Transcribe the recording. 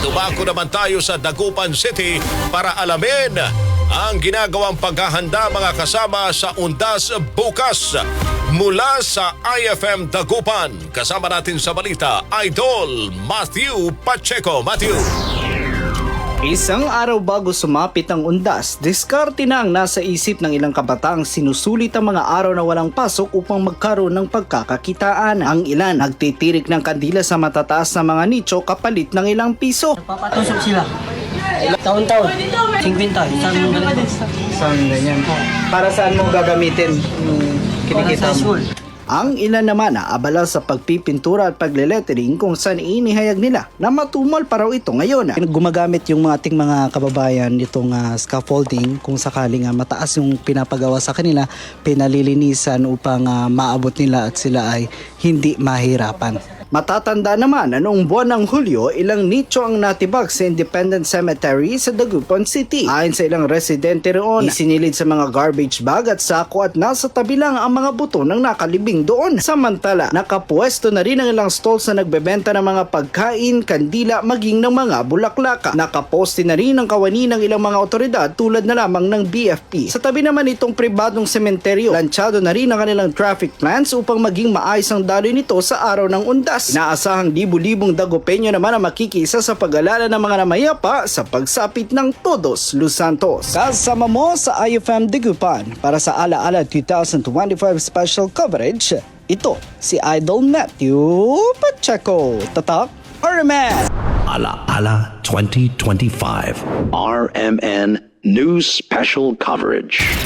Dumako naman tayo sa Dagupan City para alamin ang ginagawang paghahanda mga kasama sa Undas bukas. Mula sa IFM Dagupan, kasama natin sa balita, Idol Matthew Pacheco. Matthew. Isang araw bago sumapit ang undas, diskarte na ang nasa isip ng ilang kabataang sinusulit ang mga araw na walang pasok upang magkaroon ng pagkakakitaan. Ang ilan nagtitirik ng kandila sa matataas na mga nicho kapalit ng ilang piso. Papatusok sila. Taon-taon. 50, isang ganito. Saan ganyan? Para saan mo gagamitin yung sa school. Ang ilan naman na abala sa pagpipintura at paglelettering kung saan inihayag nila na matumal pa raw ito ngayon. Gumagamit yung mga ating mga kababayan itong ah, scaffolding kung sakaling ah, mataas yung pinapagawa sa kanila, pinalilinisan upang ah, maabot nila at sila ay hindi mahirapan. Matatanda naman na noong buwan ng Hulyo, ilang nicho ang natibag sa Independent Cemetery sa Dagupan City. Ayon sa ilang residente roon, isinilid sa mga garbage bag at sako at nasa tabi lang ang mga buto ng nakalibing doon. Samantala, nakapwesto na rin ang ilang stalls na nagbebenta ng mga pagkain, kandila, maging ng mga bulaklaka. Nakaposte na rin ang kawani ng ilang mga otoridad tulad na lamang ng BFP. Sa tabi naman itong pribadong sementeryo, lansyado na rin ang kanilang traffic plans upang maging maayos ang daloy nito sa araw ng undas. Inaasahang libu-libong dagopenyo naman ang makikisa sa pag-alala ng mga namayapa sa pagsapit ng Todos Los Santos. Kasama mo sa IFM Digupan para sa Alaala 2025 special coverage, ito si Idol Matthew Pacheco. Tatak, Arman! Ala Ala 2025. RMN News Special Coverage.